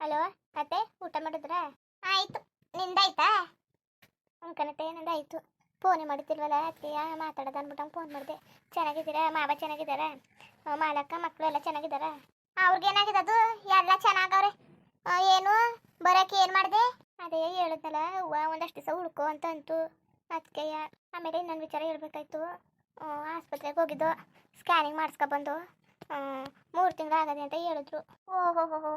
Hello, ಅತ್ತೆ, ಊಟ ಮಾಡಿದ್ರ? ಆಯ್ತು. ನಿಂದಾಯ್ತಾ? ಹ್ಞೂ ಕಣತೆ ನಂದಾಯ್ತು. ಫೋನೇ ಮಾಡುತ್ತಿಲ್ವಲ್ಲ ಅದಕ್ಕೆ ಮಾತಾಡೋದು ಅಂದ್ಬಿಟ್ಟು ಫೋನ್ ಮಾಡಿದೆ. ಚೆನ್ನಾಗಿದ್ದೀರಾ? ಮಾವ ಚೆನ್ನಾಗಿದ್ದಾರಾ? ಮಾಲಕ್ಕ ಮಕ್ಕಳು ಎಲ್ಲ ಚೆನ್ನಾಗಿದ್ದಾರ? ಅವ್ರಿಗೇನಾಗಿದೆ ಅದು? ಎಲ್ಲ ಚೆನ್ನಾಗವ್ರೆ. ಏನು? ಬರೋಕೆ ಏನು ಮಾಡಿದೆ? ಅದೇ ಹೇಳಿದ್ನಲ್ಲ ಹೂವ ಒಂದಷ್ಟು ದಿವಸ ಉಳ್ಕೊ ಅಂತ ಅಂತು ಅದಕ್ಕೆ ಆಮೇಲೆ ಇನ್ನೊಂದು ವಿಚಾರ ಹೇಳ್ಬೇಕಾಯ್ತು. ಆಸ್ಪತ್ರೆಗೆ ಹೋಗಿದ್ದು. ಸ್ಕ್ಯಾನಿಂಗ್ ಮಾಡಿಸ್ಕೊಬಂದು ಮೂರು ತಿಂಗಳು ಆಗದೆ ಅಂತ ಹೇಳಿದ್ರು. ಓಹೋ ಹೋ ಹೋ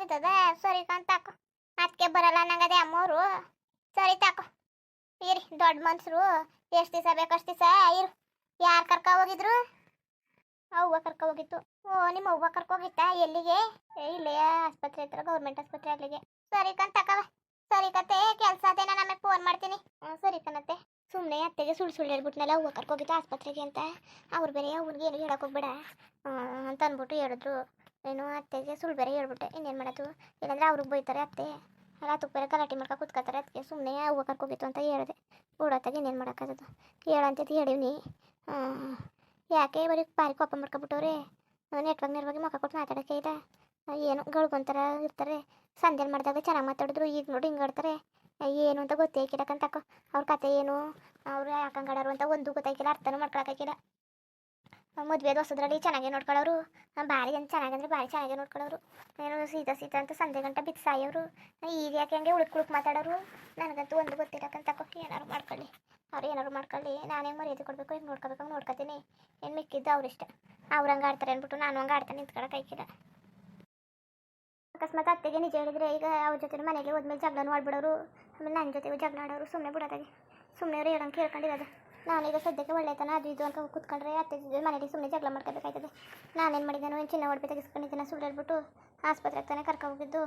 ಆಗಿದ್ದದ ಸರಿ ತಾಕೋ. ಅದಕ್ಕೆ ಬರಲ್ಲ ನಂಗದೆ ಅಮ್ಮೋರು. ಸರಿ ತಾಕೋ. ಇರಿ ದೊಡ್ಡ ಮನ್ಸರು. ಎಷ್ಟು ದಿವಸ ಬೇಕು ಅಷ್ಟು ದಿವಸ ಇರು. ಯಾರು ಕರ್ಕ ಹೋಗಿದ್ರು? ಅವ್ವ ಕರ್ಕ ಹೋಗಿತ್ತು. ಓ, ನಿಮ್ಮ ಅವ್ವ ಕರ್ಕ ಹೋಗಿತ್ತಾ ಎಲ್ಲಿಗೆ? ಇಲ್ಲೇ ಆಸ್ಪತ್ರೆ ಹತ್ರ, ಗೌರ್ಮೆಂಟ್ ಆಸ್ಪತ್ರೆ ಅಲ್ಲಿಗೆ ಸರಿ ತಕವ. ಸರಿ ಕತೆ, ಕೆಲಸ ಅದೇ ನಾನು ಆಮೇಲೆ ಫೋನ್ ಮಾಡ್ತೀನಿ. ಸರಿ ಕಣತ್ತೆ ಸುಮ್ಮನೆ ಅತ್ತೆಗೆ ಸುಳ್ಳು ಸುಳ್ಳು ಹೇಳ್ಬಿಟ್ನಲ್ಲ, ಅವ್ವ ಕರ್ಕೋಗಿತ್ತು ಆಸ್ಪತ್ರೆಗೆ ಅಂತ. ಅವ್ರು ಬೇರೆ ಅವ್ನಿಗೆ ಏನು ಹೇಳೋಕೆ ಹೋಗ್ಬೇಡ. ಅಂತ ಅಂದ್ಬಿಟ್ಟು ಹೇಳಿದ್ರು. ಏನು ಅತ್ತೆಗೆ ಸುಳ್ಳು ಬೇರೆ ಹೇಳ್ಬಿಟ್ಟೆ. ಇನ್ನೇನು ಮಾಡೋದು? ಇಲ್ಲಾಂದ್ರೆ ಅವ್ರಿಗೆ ಬೈತಾರೆ ಅತ್ತೆ. ಅಲ್ಲ ತುಪ್ಪ ಬೇರೆ ಗಲಾಟೆ ಮಾಡ್ಕೊ ಕೂತ್ಕೋತಾರೆ ಅದಕ್ಕೆ ಸುಮ್ಮನೆ ಹೂವು ಕರ್ಕೋಗಿತ್ತು ಅಂತ ಹೇಳಿದೆ. ಓಡತ್ತಾಗ ಇನ್ನೇನು ಮಾಡೋಕ್ಕಾಗದು. ಹೇಳಂತೈತಿ ಹೇಳಿವ್ನಿ. ಯಾಕೆ ಬರೀ ಪಾರಿ ಕೋಪ ಮಾಡ್ಕೊಬಿಟ್ಟವ್ರೆ? ನೆಟ್ವರ್ಕ್ ನೆಟ್ವಾಗಿ ಮಕ್ಕ ಕೊಟ್ಟು ಮಾತಾಡೋಕೆ ಇಲ್ಲ ಏನು ಗಳ್ಕೊಂತಾರ ಇರ್ತಾರೆ. ಸಂಜೆ ಮಾಡಿದಾಗ ಚೆನ್ನಾಗಿ ಮಾತಾಡಿದ್ರು. ಈಗ ನೋಡಿ ಹಿಂಗೆ ಆಡ್ತಾರೆ. ಏನು ಅಂತ ಗೊತ್ತೇ ತಕೋ. ಅವ್ರ ಕತೆ ಏನು? ಅವ್ರು ಯಾಕಂಗಾಡೋರು ಅಂತ ಒಂದು ಗೊತ್ತಾಗಿಲ್ಲ ಅರ್ಥನೂ ಮಾಡ್ಕೊಳಕ್ಕಾಗಿಲ್ಲ ಮದುವೆ ದೋಸದ್ರಲ್ಲಿ ಚೆನ್ನಾಗೇ ನೋಡ್ಕೊಳ್ಳೋರು ಭಾರಿ ಅಂತ ಚೆನ್ನಾಗಂದ್ರೆ ಭಾರಿ ಚೆನ್ನಾಗೇ ನೋಡ್ಕೊಳ್ಳೋರು ಏನು ಸೀತಾ ಸೀತಾ ಅಂತ ಸಂಜೆ ಗಂಟೆ ಬಿತ್ತು ಸಾಯೋರು ಈಗ ಯಾಕೆ ಹಂಗೆ ಉಳುಕ್ ಮಾತಾಡೋರು? ನನಗಂತೂ ಒಂದು ಗೊತ್ತಿರಕ್ಕಂತ ಕೊಕ್ಕಿ ಏನಾರು ಮಾಡ್ಕೊಳ್ಳಿ. ಅವ್ರು ಏನಾರು ಮಾಡ್ಕೊಳ್ಳಿ. ನಾನು ಮರ್ಯಾದೆ ಕೊಡಬೇಕು, ಹೆಂಗೆ ನೋಡ್ಕೋಬೇಕು ಹಂಗೆ ನೋಡ್ಕೊತೀನಿ. ಏನು ಮಿಕ್ಕಿದ್ದು ಅವ್ರಿಷ್ಟ. ಅವ್ರು ಹಂಗೆ ಆಡ್ತಾರೆ ಅಂದ್ಬಿಟ್ಟು ನಾನು ಹಂಗೆ ಆಡ್ತಾನೆ ನಿಂತ್ಕೊಳಕ್ಕೆ ಐಕಿಲ್ಲ ಅಕಸ್ಮಾತ್ ಅತ್ತೆಗೆ ನಿಜ ಹೇಳಿದ್ರೆ ಈಗ ಅವ್ರ ಜೊತೆ ಮನೆಗೆ ಹೋದ್ಮೇಲೆ ಜಗಳನೂ ಆಡ್ಬಿಡೋರು. ಆಮೇಲೆ ನನ್ನ ಜೊತೆಗೂ ಜಗಳ ಆಡೋರು. ಸುಮ್ಮನೆ ಬಿಡೋದಾಗಿ. ಸುಮ್ಮನೆ ಅವ್ರು ಹೇಳಂಗೆ ಕೇಳ್ಕೊಂಡಿರೋದು. ನಾನೀಗ ಸದ್ಯಕ್ಕೆ ಒಳ್ಳೆತನ, ಅದು ಇದು ಅಂತ ಕೂತ್ಕೊಂಡ್ರೆ ಅತ್ತೆ ಮನೇಲಿ ಸುಮ್ಮನೆ ಜಗಳ ಮಾಡ್ಕೋಬೇಕಾಯ್ತದೆ. ನಾನೇನು ಮಾಡಿದ್ದಾನು ಏನು ಚಿನ್ನ ಒಡವೆ ತೆಗಿಸ್ಕೊಂಡಿದ್ದೇನೆ ಸುಳ್ಳು ಹೇಳ್ಬಿಟ್ಟು ಆಸ್ಪತ್ರೆಗೆ ತಾನೇ ಕರ್ಕೊ ಹೋಗಿದ್ದು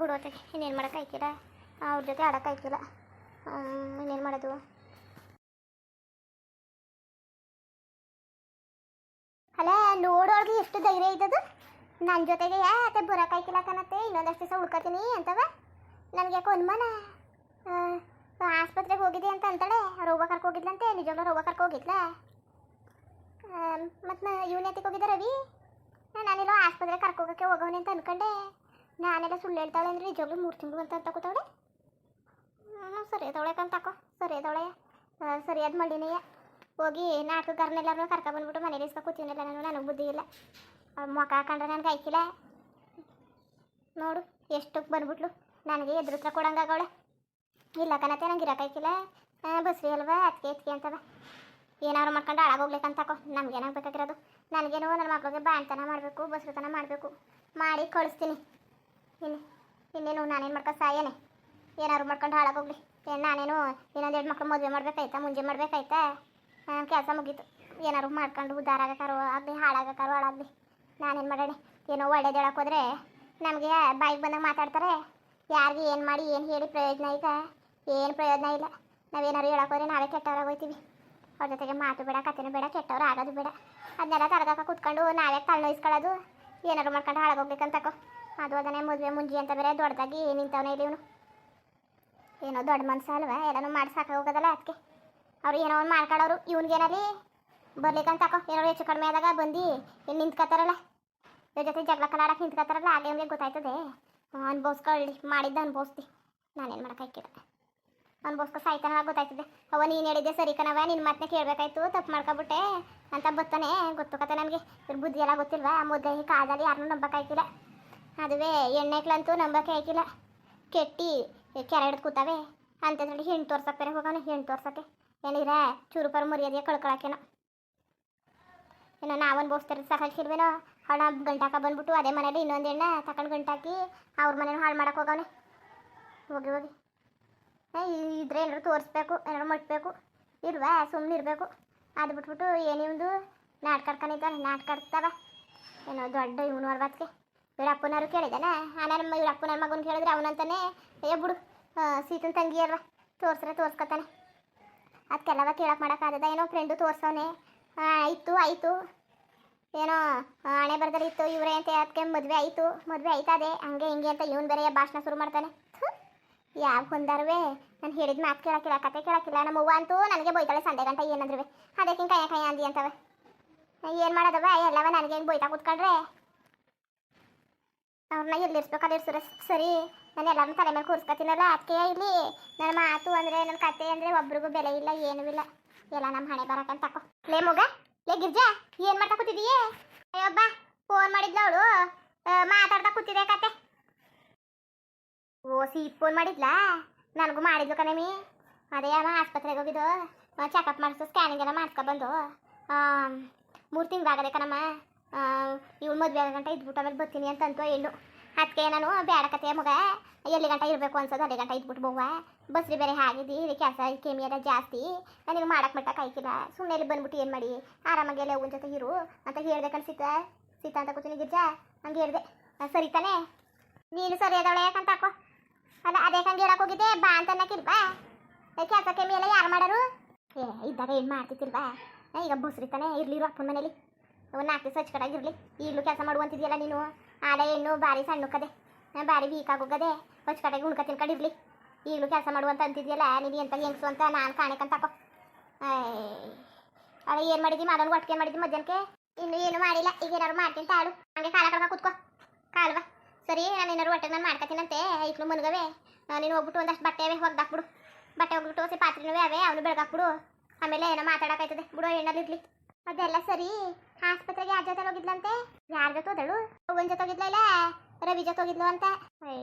ಬಿಡೋತೆಗೆ ಇನ್ನೇನು ಆಯ್ತಿಲ್ಲ ಅವ್ರ ಜೊತೆ ಆಡೋಕ್ಕಾಯ್ಕಿಲ್ಲ ಇನ್ನೇನು ಮಾಡೋದು? ಅಲ್ಲ ನೋಡೋರ್ಗೆ ಎಷ್ಟು ಧೈರ್ಯ ಇದ್ದದು ನನ್ನ ಜೊತೆಗೆ ಯಾಕೆ ಬರೋಕ್ಕಾಯ್ತಿಲ್ಲ ಕಣತ್ತೆ. ಇನ್ನೊಂದಷ್ಟು ದಿವಸ ಹುಡ್ಕೋತೀನಿ ಅಂತವ. ನನಗೆ ಯಾಕೆ ಅನುಮಾನ ಆಸ್ಪತ್ರೆಗೆ ಹೋಗಿದೆ ಅಂತ ಅಂತಾಳೆ. ರೋಗ ಕರ್ಕೊ ಹೋಗಿದ್ಲಂತೆ. ನಿಜವಾಗ್ಲೂ ರೋಗ ಕರ್ಕೊ ಹೋಗಿದ್ಲಾ? ಮತ್ತು ಇವನೆತ್ತಿಗೆ ಹೋಗಿದ್ದೆ ರವಿ? ನಾನೆಲ್ಲೋ ಆಸ್ಪತ್ರೆಗೆ ಕರ್ಕೋಗಕ್ಕೆ ಹೋಗೋನೆ ಅಂತ ಅನ್ಕೊಂಡೆ. ನಾನೆಲ್ಲ ಸುಳ್ಳು ಹೇಳ್ತಾಳೆ ಅಂದ್ರೆ ನಿಜವಾಗ್ಲೂ ಮೂರು ತಿಂಗಳು ಅಂತ ತಗೋತಾವಳೆ ಸರಿ ಅದವಳೆ ಕಂತಾಕೋ ಸರಿ ಅದವಳೆ ಸರಿಯಾದ ಮಳ್ಳಿನೆಯ ಹೋಗಿ ನಾಟಕಗಾರನೆಲ್ಲರೂ ಕರ್ಕೊ ಬಂದ್ಬಿಟ್ಟು ಮನೇಲಿ ಇಸ್ಕೊ ಕೂತೀನಿಲ್ಲ ನಾನು ನನಗೆ ಬುದ್ಧಿ ಇಲ್ಲ. ಮೊಕ ಹಾಕೊಂಡ್ರೆ ನನಗೆ ಆಯ್ಕಿಲ್ಲ. ನೋಡು ಎಷ್ಟಕ್ಕೆ ಬಂದ್ಬಿಟ್ಲು. ನನಗೆ ಎದುರು ಹತ್ರ ಕೊಡಂಗಾಗವಳೆ ಇಲ್ಲ ಕಣತೆ ನಂಗೆ ಇರೋಕ್ಕಾಯ್ಕಿಲ್ಲ ಬಸ್ರಿ ಅಲ್ವಾ ಅದಕ್ಕೆ ಎತ್ಕೆ ಅಂತವ. ಏನಾದ್ರು ಮಾಡ್ಕೊಂಡು ಹಾಳಾಗೋಗ್ಲಿಕ್ಕಂತಕೋ ನಮ್ಗೆ ಏನಾಗಬೇಕಾಗಿರೋದು ನನಗೇನೋ ನನ್ನ ಮಕ್ಳಿಗೆ ಬಾಣ್ತನ ಮಾಡಬೇಕು, ಬಸ್ರತನ ಮಾಡಬೇಕು. ಮಾಡಿ ಕಳಿಸ್ತೀನಿ ಇನ್ನು ಇನ್ನೇನು ನಾನೇನು ಮಾಡ್ಕೊ ಸಾಯೇನೆ. ಏನಾದ್ರು ಮಾಡ್ಕೊಂಡು ಹಾಳಾಗೋಗ್ಲಿ ಏನು ನಾನೇನು ಇನ್ನೊಂದು ಎರಡು ಮಕ್ಳು ಮದುವೆ ಮಾಡ್ಬೇಕಾಯ್ತಾ, ಮುಂಜೆ ಮಾಡ್ಬೇಕಾಯ್ತಾ? ಕೆಲಸ ಮುಗೀತು. ಏನಾದ್ರು ಮಾಡ್ಕೊಂಡು ಉದ್ದಾರ ಆಗಕ್ಕಾರು ಆಗಲಿ, ಹಾಳಾಗಕ್ಕಾರು ಹಾಳಾಗಲಿ. ನಾನೇನು ಮಾಡೋಣ? ಏನೋ ಒಳ್ಳೇದು ಹೇಳಕ್ಕೆ ಹೋದ್ರೆ ನಮಗೆ ಬಾಯಿಗೆ ಬಂದಾಗ ಮಾತಾಡ್ತಾರೆ. ಯಾರಿಗೆ ಏನು ಮಾಡಿ, ಏನು ಹೇಳಿ ಪ್ರಯೋಜನ ಈಗ. ಏನು ಪ್ರಯೋಜನ ಇಲ್ಲ. ನಾವೇನಾರು ಹೇಳಕ್ಕೆ ಹೋದ್ರೆ ನಾವೇ ಕೆಟ್ಟವ್ರಾಗೋಯ್ತೀವಿ ಅವ್ರ ಜೊತೆಗೆ ಮಾತು ಬೇಡ, ಕಥೆನೂ ಬೇಡ, ಕೆಟ್ಟವ್ರು ಆಗೋದು ಬೇಡ. ಅದನ್ನೆಲ್ಲ ತರಗಾಕ ಕೂತ್ಕೊಂಡು ನಾವೇ ತಳ್ಳೊಯ್ಸ್ಕೊಳ್ಳೋದು ಏನಾದ್ರು ಮಾಡ್ಕೊಂಡು ಹಾಳಾಗೋಗ್ಬೇಕಂತಕೋ ಅದು ಅದನ್ನೇ ಮದುವೆ ಮುಂಜಿ ಅಂತ ಬೇರೆ ದೊಡ್ಡದಾಗಿ ನಿಂತವನೇ ಇಲ್ಲಿ ಇವನು. ಏನೋ ದೊಡ್ಡ ಮನ್ಸು ಅಲ್ವಾ? ಎಲ್ಲನೂ ಮಾಡಿ ಸಾಕಾಗೋಗೋದಲ್ಲ ಅದಕ್ಕೆ ಅವ್ರು ಏನೋ ಒಂದು ಮಾಡ್ಕೊಳ್ಳೋರು. ಇವ್ನಿಗೇನಲ್ಲಿ ಬರ್ಲಿಕ್ಕಂತಕೋ ಏನೋ ಹೆಚ್ಚು ಕಡಿಮೆ ಆದಾಗ ಬಂದು ಇಲ್ಲಿ ನಿಂತ್ಕೋತಾರಲ್ಲ ಇವ್ರ ಜೊತೆ ಜಗಳ ಕಲಾಡಕ್ಕೆ ನಿಂತ್ಕೋತಾರಲ್ಲ ಹಾಗೆ ಅವ್ನಿಗೆ ಗೊತ್ತಾಯ್ತದೆ. ಅನ್ಭವಿಸ್ಕೊಳ್ಳಿ. ಮಾಡಿದ್ದ ಅನ್ಭವಿಸ್ತಿ. ನಾನೇನು ಮಾಡೋಕ್ಕಾಯ್ಕಿಲ್ಲ ಅನ್ಭವಿಸ್ಕೊ ಸಾಯ್ತಾನ ಗೊತ್ತಾಯ್ತದೆ. ಅವ ನೀನು ಹೇಳಿದ್ದೆ ಸರಿ ಕಣವ ನಿನ್ನ ಮಾತನ್ನ ಕೇಳಬೇಕಾಯ್ತು, ತಪ್ಪು ಮಾಡ್ಕೊಬಿಟ್ಟೆ ಅಂತ ಬರ್ತಾನೆ ಗೊತ್ತು ಕತೆ ನನಗೆ. ಇವ್ರ ಬುದ್ಧಿ ಎಲ್ಲ ಗೊತ್ತಿಲ್ವಾ ಮೊದಲೇ ಈ ಕಾಲದಲ್ಲಿ ಯಾರನ್ನೂ ನಂಬಕ್ಕಾಯ್ತಿಲ್ಲ ಅದುವೇ ಎಣ್ಣೆಕ್ಲಂತೂ ನಂಬಕ್ಕೆ ಆಯ್ತಿಲ್ಲ ಕೆಟ್ಟಿ ಕೆರೆ ಕೂತಾವೆ. ನೋಡಿ ಹೆಣ್ಣು ತೋರ್ಸಕ್ಕೆ ಬೇರೆ ಹೋಗೋಣ ಹೆಣ್ಣು ತೋರ್ಸಕ್ಕೆ. ಏನಿರ ಚೂರುಪರ್ ಮರ್ಯಾದೆ ಕಳ್ಕೊಳಕೇನೋ ಏನೋ ನಾವೊಂದು ಬೋಸ್ತಾರೆ ಸಾಕಾಗಿಲ್ವೇನೋ ಹಣ ಗಂಟಾಕ ಬಂದ್ಬಿಟ್ಟು ಅದೇ ಮನೇಲಿ ಇನ್ನೊಂದು ಎಣ್ಣೆ ತಕೊಂಡು ಗಂಟಾಕಿ ಅವ್ರ ಮನೇನ ಹಾಳು ಮಾಡೋಕೆ ಹೋಗವನೆ. ಹೋಗಿ ಹೋಗಿ. ಇದ್ರೆ ಏನಾದ್ರು ತೋರಿಸ್ಬೇಕು ಏನಾದ್ರು ಮುಟ್ಬೇಕು ಇಲ್ವಾ ಸುಮ್ಮನೆ ಇರಬೇಕು. ಅದು ಬಿಟ್ಬಿಟ್ಟು ಏನಿವ್ದು ನಾಟಕ ನಾಟ್ಕಾಡ್ತಾವ ಏನೋ ದೊಡ್ಡ ಇವನು ಅರ್ವತ್ಗೆ ಇವ್ರ ಅಪ್ಪನವ್ರು ಕೇಳಿದಾನ? ಆ ನಮ್ಮ ಇವ್ರ ಅಪ್ಪನ ಮಗನ ಕೇಳಿದ್ರೆ ಅವನಂತಾನೆ, ಏ, ಬಿಡು ಸೀತನ ತಂಗಿ ಅಲ್ವ, ತೋರ್ಸ್ರೆ ತೋರ್ಸ್ಕೊತಾನೆ. ಅದಕ್ಕೆಲ್ಲವ ಕೇಳಕ್ಕೆ ಮಾಡೋಕ್ಕಾಗದ ಏನೋ ಫ್ರೆಂಡು ತೋರ್ಸವನೆ. ಆಯಿತು ಆಯಿತು. ಏನೋ ಹಣೆ ಬರ್ದಲ್ಲಿತ್ತು ಇವರೇ ಅಂತ ಅದಕ್ಕೆ ಮದುವೆ ಆಯಿತು, ಮದುವೆ ಆಯ್ತದೆ, ಹಂಗೆ ಹಿಂಗೆ ಅಂತ ಇವನು ಬೇರೆ ಭಾಷಣ ಶುರು ಮಾಡ್ತಾನೆ. ಯಾವ ಹೊಂದಾರ್ವೆ ನಾನು ಹೇಳಿದ ಮಾತು ಕೇಳಕ್ಕಿಲ್ಲ, ಕತೆ ಕೇಳಕ್ಕಿಲ್ಲ. ನಮ್ಮ ಅವ್ವ ಅಂತೂ ನನಗೆ ಬೈತಾಳೆ ಸಂಡೆ ಗಂಟೆ ಏನಂದ್ರವೆ? ಅದಕ್ಕಿಂತ ಕೈಯ ಕೈಯ ಅಂದಿ ಅಂತವೆ. ಏನು ಮಾಡೋದವ ಎಲ್ಲವ ನನಗೆ ಹೆಂಗೆ ಬೈತಾ ಕೂತ್ಕೊಂಡ್ರೆ ಅವ್ರನ್ನ ಎಲ್ಲಿರ್ಸ್ಬೇಕು ಅಲ್ಲಿ ಇರ್ಸಿರ ಸರಿ? ನಾನು ಎಲ್ಲರನ್ನ ತಲೆ ಮೇಲೆ ಕೂರಿಸ್ಕೊತೀನಲ್ಲ ಅದಕ್ಕೆ ಇಲ್ಲಿ ನನ್ನ ಮಾತು ಅಂದರೆ ನನ್ನ ಕತೆ ಅಂದರೆ ಒಬ್ರಿಗೂ ಬೆಲೆ ಇಲ್ಲ, ಏನೂ ಇಲ್ಲ. ಎಲ್ಲ ನಮ್ಮ ಹಣೆ ಬರಕಂತ ತಕೋ. ಲೇ ಮಗ, ಲೇ ಗಿರ್ಜಾ, ಏನು ಮಾಡ್ತಾ ಕೂತಿದೀಯೇ? ಅಯ್ಯೊಬ್ಬ ಫೋನ್ ಮಾಡಿದ್ಲ ಅವಳು ಮಾತಾಡ್ತಾ ಕೂತಿದೆ ಕತೆ? ಸೀಟ್ ಫೋನ್ ಮಾಡಿದ್ಲಾ? ನನಗೂ ಮಾಡಿದ್ಲು ಕಣಮಿ. ಅದೇ ಅಮ್ಮ ಆಸ್ಪತ್ರೆಗೆ ಹೋಗಿದ್ದು. ಚೆಕಪ್ ಮಾಡಿಸು ಸ್ಕ್ಯಾನಿಂಗ್ ಎಲ್ಲ ಮಾಡ್ಕೊ ಬಂದು. ಮೂರು ತಿಂಗಳಾಗದೆ ಕಣಮ್ಮ. ಇವಳು ಮದುವೆ ಗಂಟ ಇದ್ಬಿಟ್ಟು ಆಮೇಲೆ ಬರ್ತೀನಿ ಅಂತಂತು ಹೇಳು ಅದಕ್ಕೆ ನಾನು ಬೇಡ ಕತೆ ಮಗ. ಎಲ್ಲಿ ಗಂಟ ಇರಬೇಕು ಅನ್ಸೋದು ಅಲ್ಲಿ ಗಂಟ ಇದ್ಬಿಟ್ಟು ಬೋವ ಬಸ್ರಿ ಬೇರೆ ಹಾಗಿದ್ದು ಇದು ಕೆಲಸ ಕೆಮಿ ಎಲ್ಲ ಜಾಸ್ತಿ. ನನಗೆ ಮಾಡಕ್ಕೆ ಮಟ್ಟ ಕಾಯ್ಕಿಲ್ಲ ಸುಮ್ಮನೆ ಇಲ್ಲಿ ಬಂದ್ಬಿಟ್ಟು ಏನು ಮಾಡಿ? ಆರಾಮಾಗಿ ಎಲ್ಲ ಅವನ ಜೊತೆ ಇರು ಅಂತ ಹೇಳ್ದೆ ಕನ್ಸಿತ್ತ ಸೀತಾ. ಅಂತ ಕೂತೀನಿ ಗಿರ್ಜಾ. ಹಂಗೆ ಹೇಳಿದೆ. ಸರಿ ತಾನೇ? ನೀನು ಸರಿ ಅದವಳೆ ಯಾಕಂತ ಹಾಕೋ. ಅಲ್ಲ, ಅದೇ ಹಂಗೆ ಹೇಳಕ್ ಹೋಗಿದ್ದೆ, ಬಾ ಅಂತ ಅನ್ನಕ್ಕಿಲ್ವಾ ಕೆಲಸ ಕೆಮ್ಮಿ ಎಲ್ಲ ಯಾರು ಮಾಡೋರು? ಏ, ಇದ್ದಾಗ ಏನು ಮಾಡ್ತಿತ್ತಿಲ್ವಾ ಈಗ ಬುಸ್ರಿ ತಾನೇ ಇರ್ಲಿರು ಅಪ್ಪನ ಮನೇಲಿ. ಒಂದು ನಾಲ್ಕು ದಿವಸ ಹಚ್ಕಡಾಗಿರ್ಲಿ ಈಗಲೂ ಕೆಲಸ ಮಾಡುವಂತಿದೆಯಲ್ಲ ನೀನು. ಆಡ ಹೆಣ್ಣು, ಭಾರಿ ಸಣ್ಣಕ್ಕದೆ ಕದೆ. ಭಾರಿ ವೀಕ್ ಆಗೋಗದೆ ಹೊಚ್ಕಡೆಗೆ ಉಣ್ಕ ತಿನ್ಕೊಂಡಿರ್ಲಿ ಈಗಲೂ ಕೆಲಸ ಮಾಡುವಂತ ಅಂತಿದ್ಯಲ್ಲ, ನೀನು ಎಂತ ಹೆಂಗಸು ಅಂತ ನಾನು ಕಾಣಕಂತ ತಕೋ ಅಲ್ಲ ಏನು ಮಾಡಿದ್ವಿ ಮಾಡೋನು ಒಟ್ಟಿಗೆ ಮಾಡಿದ್ವಿ ಮಧ್ಯಾಹ್ನಕ್ಕೆ? ಇನ್ನು ಏನು ಮಾಡಿಲ್ಲ. ಈಗ ಏನಾರು ಮಾಡ್ತೀನಿ, ತಾಳು. ಹಂಗೆ ಕಾಲ ಕಳ್ಕ ಕೂತ್ಕೋ. ಕಾಲ್ವಾ ಸರಿ, ನಾನು ಏನಾರು ಹೊಟ್ಟೆ ನಾನು ಮಾಡ್ಕೊತೀನಂತೆ. ಇಕ್ಳು ಮುನ್ಗವೆ. ನೀನು ಹೋಗ್ಬಿಟ್ಟು ಒಂದಷ್ಟು ಬಟ್ಟೆ ಅವೆ ಬಿಡು ಬಟ್ಟೆ ಹೋಗ್ಬಿಟ್ಟು ಹೊಸ ಪಾತ್ರೆನೂ ಅವೆ, ಅವನು ಬೆಳಗಾಕ್ಬಿಡು ಆಮೇಲೆ ಏನೋ ಮಾತಾಡೋಕಾಯ್ತದೆ ಬಿಡು ಎಣ್ಣಲ್ಲಿರ್ಲಿ ಅದೆಲ್ಲ ಸರಿ. ಆಸ್ಪತ್ರೆಗೆ ಯಾರ ಜೊತೆ ಹೋಗಿದ್ಲಂತೆ? ಯಾರ ಜೊತೆ ಹೋದಳು? ಅವನ ಜೊತೆ ಹೋಗಿದ್ಲ ಇಲ್ಲ? ರವಿ ಜೊತೆ ಹೋಗಿದ್ಲು ಅಂತ.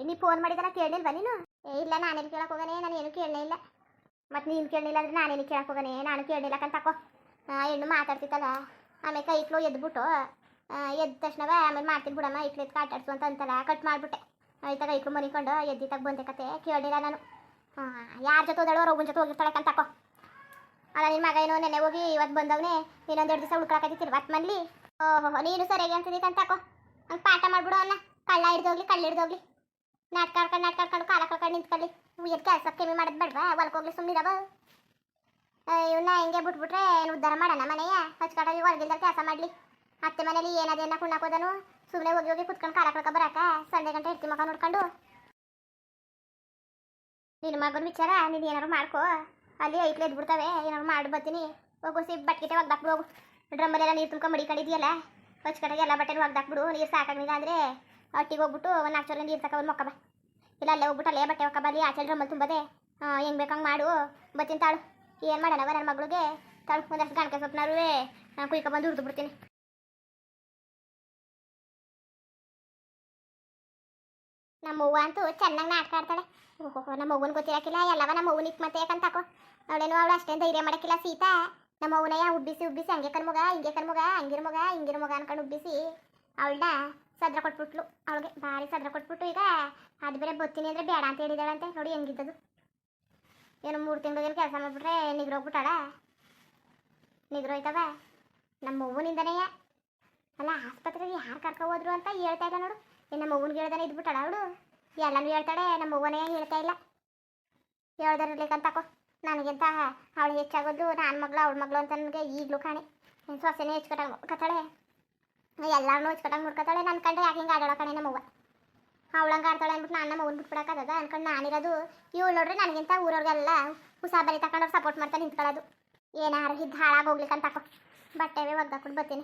ನೀ ಫೋನ್ ಮಾಡಿದಲ್ಲ ಕೇಳಿಲ್ವ ನೀನು? ಏ, ಇಲ್ಲ, ನಾನೇನು ಕೇಳಕ್ ಹೋಗನೆ, ನಾನು ಏನು ಕೇಳಲೇ ಇಲ್ಲ. ಮತ್ತೆ ನೀನು ಕೇಳಲಿಲ್ಲ ಅಂದ್ರೆ ನಾನೇನು ಕೇಳಕ್ಕೆ ಹೋಗನೆ? ನಾನು ಕೇಳಲಿಲ್ಲ ಕಂತ ತಕೋ. ಹೆಣ್ಣು ಮಾತಾಡ್ತಿತ್ತಲ್ಲ. ಆಮೇಲೆ ಕೈ ಇಟ್ಲು ಎದ್ಬಿಟ್ಟು ಎದ್ದ ತಕ್ಷಣವೇ ಆಮೇಲೆ ಮಾಡ್ತೀನಿ ಬಿಡಮ್ಮ, ಇಟ್ಲು ಕಾಟಾಡ್ಸು ಅಂತ ಅಂತಲ್ಲ ಕಟ್ ಮಾಡಿಬಿಟ್ಟೆ. ಆಯ್ತಾಗ ಇಟ್ಲು ಮನಿಕೊಂಡು ಎದ್ದಿತ್ತಾಗ ಬಂದೆ ಕತೆ ಕೇಳಿಲ್ಲ ನಾನು. ಯಾರ ಜೊತೆ ಹೋದಳು ಒಬ್ಬನ ಜೊತೆ ಹೋಗಿರ್ತಾಳೆ ಕಂತ ತಕೋ. ಅಲ್ಲ ನಿನ್ನ ಮಗ ಏನೋ ನೆನೆ ಹೋಗಿ ಇವತ್ತು ಬಂದವನೇ, ಇನ್ನೊಂದು ಎರಡು ದಿವಸ ಉಳ್ಕೊಳಕತ್ತಿರ್ವ ಹತ್ತು ಮನ್ಲಿ? ಓಹೋ, ನೀನು ಸರಿಯಾಗಿ ಅಂತಿದ್ದೀ ಕಂತಾಕೋ ಹಂಗೆ ಪಾಠ ಮಾಡ್ಬಿಡು ಅಲ್ಲ ಕಳ್ಳ ಹಿಡ್ದೋಗ್ಲಿ ಕಳ್ಳ ಹಿಡ್ದೋಗ್ಲಿ. ನಾಟಕ ನಾಟ್ಕಾಡ್ಕೊಂಡು ನಾಟಕ ಆಡ್ಕೊಂಡು ಕಾಲ ಕಳ್ಕೊಂಡು ನಿಂತ್ಕೊಳ್ಳಿ. ಎದ್ದು ಕೆಲಸ ಕಮ್ಮಿ ಮಾಡೋದು ಬೇಡವಾ ಹೊಲ್ಕೋಗ್ಲಿ ಸುಮ್ಮನಿರವ ಇವನ್ನ ಹಿಂಗೆ ಬಿಟ್ಬಿಟ್ರೆ ಏನು ಉದ್ಧಾರ ಮಾಡೋಣ ಮನೆಯ? ಹಚ್ಕಟಾಗಿ ಹೊರಗಿಲ್ದ ಕೆಲಸ ಮಾಡಲಿ. ಅತ್ತೆ ಮನೇಲಿ ಏನದೇನ ಕುಣ್ಣಾಕೋದನು ಸುಮ್ಮನೆ ಹೋಗಿ ಹೋಗಿ ಕುತ್ಕೊಂಡು ಕಾಲ ಕಳ್ಕ ಬರಾಕ? ಸಂಡೆ ಗಂಟೆ ಇರ್ತಿ ಮಗ ನೋಡ್ಕೊಂಡು? ನಿನ್ನ ಮಗನ ವಿಚಾರ ನೀನು ಏನಾರು ಮಾಡ್ಕೋ. ಅಲ್ಲಿ ಐಟ್ಲು ಎದ್ಬಿಡ್ತವೆ ಏನಾರು ಮಾಡಿ ಬರ್ತೀನಿ. ಹೋಗು ಸಿ ಬಟ್ಕಿಟೆ ಒಗ್ದಾಕ್ಬಿಡು ಹೋಗು ಡ್ರಮ್ಮಲ್ಲೆಲ್ಲ ನೀರು ತುಂಬ್ಕೊಂಡು ಮಡಿಕೊಂಡಿದ್ಯಲ್ಲ? ಹೊಚ್ಕಡೆಗೆ ಎಲ್ಲ ಬಟ್ಟೆ ಒಗ್ದಾಕ್ಬಿಡು ನೀರು ಸಾಕಾಗಿಲ್ಲ ಅಂದರೆ ಒಟ್ಟಿಗೆ ಹೋಗ್ಬಿಟ್ಟು ಒಂದು ನಾಲ್ಕು ಚೋರ ನೀರು ತಗೊಂಡು ಮೊಕ್ಕ ಬಾ. ಇಲ್ಲ, ಅಲ್ಲೇ ಹೋಗ್ಬಿಟ್ಟು ಅಲ್ಲೇ ಬಟ್ಟೆ ಒಕ್ಕ ಬರಲಿ ಆಚೆ ಡ್ರಮ್ಮಲ್ಲಿ ತುಂಬದೆ. ಹೆಂಗೆ ಬೇಕಂಗೆ ಮಾಡು. ಬರ್ತೀನಿ ತಾಳು. ಏನು ಮಾಡೋಣವ ನನ್ನ ಮಗಳಿಗೆ? ತಾಳು, ಒಂದಷ್ಟು ಗಣಕ ಸೊಪ್ಪನಾರುವೆ ಕುಯ್ಕೊ ಬಂದು ಹುರಿದು ಬಿಡ್ತೀನಿ. ನಮ್ಮ ಅವ್ವ ಅಂತೂ ಚೆನ್ನಾಗಿ ನಾಟಕ ಆಡ್ತಾಳೆ ಓಹೋ, ನಮ್ಮ ಅವ್ವನ ಗೊತ್ತಿರಕ್ಕಿಲ್ಲ ಎಲ್ಲವ ನಮ್ಮ ಅವ್ವನಿಗೆ ಮತ್ತೆ ಯಾಕಂತ ಹಾಕೋ. ಅವಳೇನು ಅವಳು ಅಷ್ಟೇನು ಧೈರ್ಯ ಮಾಡಕ್ಕಿಲ್ಲ ಸೀತಾ. ನಮ್ಮ ಅವನಯ್ಯ ಉಬ್ಬಿಸಿ ಉಬ್ಬಿಸಿ, ಹಂಗೆ ಕಣ್ ಮಗ, ಹಿಂಗೆ ಕಣ್ ಮಗ, ಹಂಗಿರ ಮಗ, ಹಿಂಗಿರ ಮಗ ಅನ್ಕೊಂಡು ಉಬ್ಬಿಸಿ ಅವಳನ್ನ ಸದ್ರ ಕೊಟ್ಬಿಟ್ಲು. ಅವಳಿಗೆ ಭಾರಿ ಸದ್ರ ಕೊಟ್ಬಿಟ್ಟು ಈಗ ಅದು ಬೇರೆ ಬತ್ತೀನಿ ಅಂದರೆ ಬೇಡ ಅಂತ ಹೇಳಿದಾಳಂತೆ. ನೋಡಿ ಹೆಂಗಿದ್ದದು. ಏನು ಮೂರು ತಿಂಗಳಿಗೆ ಕೆಲಸ ಮಾಡಿಬಿಟ್ರೆ ನಿಗ್ರೋಗ್ಬಿಟ್ಟಾಳ ನಿಗ್ರೋಯ್ತವ ನಮ್ಮ ಅವ್ವನಿಂದನೆಯ ಅಲ್ಲ ಆಸ್ಪತ್ರೆಗೆ ಯಾರು ಕರ್ಕೊ ಹೋದ್ರು ಅಂತ ಹೇಳ್ತಾ ಇಲ್ಲ ನೋಡು. ನಮ್ಮ ಅವ್ವನಿಗೆ ಹೇಳ್ದಾನೆ ಇದ್ಬಿಟ್ಟಾಳ ಅವಳು. ಎಲ್ಲನೂ ಹೇಳ್ತಾಳೆ, ನಮ್ಮ ಅವ್ವನೇ ಹೇಳ್ತಾ ಇಲ್ಲ. ಹೇಳ್ದಾರಿರ್ಲಿಕ್ಕಂತ ತಕೋ ನನಗಿಂತ ಅವಳು ಹೆಚ್ಚಾಗೋದು ನಾನು ಮಗಳು, ಅವಳ ಮಗಳು ಅಂತ ನನಗೆ ಈಗಲೂ ಕಾಣೆ. ನನ್ನ ಸೊಸೆನೇ ಹೆಚ್ಚು ನೋಡ್ಕೊತಾಳೆ ಎಲ್ಲಾರನ್ನೂ ಹೆಚ್ಚು ನೋಡ್ಕೊತಾಳೆ ನನ್ನ ಕಂಡ್ರೆ ಯಾಕೆ ಹಿಂಗೆ ಆಡೋಳ ಕಣೆ ನಮ್ಮವ್ವ. ಅವಳಂಗೆ ಆಡ್ತಾಳೆ ಅಂದ್ಬಿಟ್ಟು ನಾನು ನಮ್ಮ ಅವ್ನು ಬಿಟ್ಬಿಡೋಕ್ಕಾಗದ ಅನ್ಕೊಂಡು ನಾನಿರೋದು ಇವಳು ನೋಡ್ರಿ ನನಗಿಂತ ಊರವ್ರಿಗೆಲ್ಲ ಉಸಾಬರಿ ತಗೊಂಡವ್ರು ಸಪೋರ್ಟ್ ಮಾಡ್ತಾ ನಿಂತ್ಕೊಳ್ಳೋದು. ಏನಾರು ಇದ್ದು ಹಾಳಾಗಿ ಹೋಗ್ಲಿಕ್ಕಂತಕೋ ಬಟ್ಟೆವೇ ಒಗ್ದಾಕೊಂಡು ಬರ್ತೀನಿ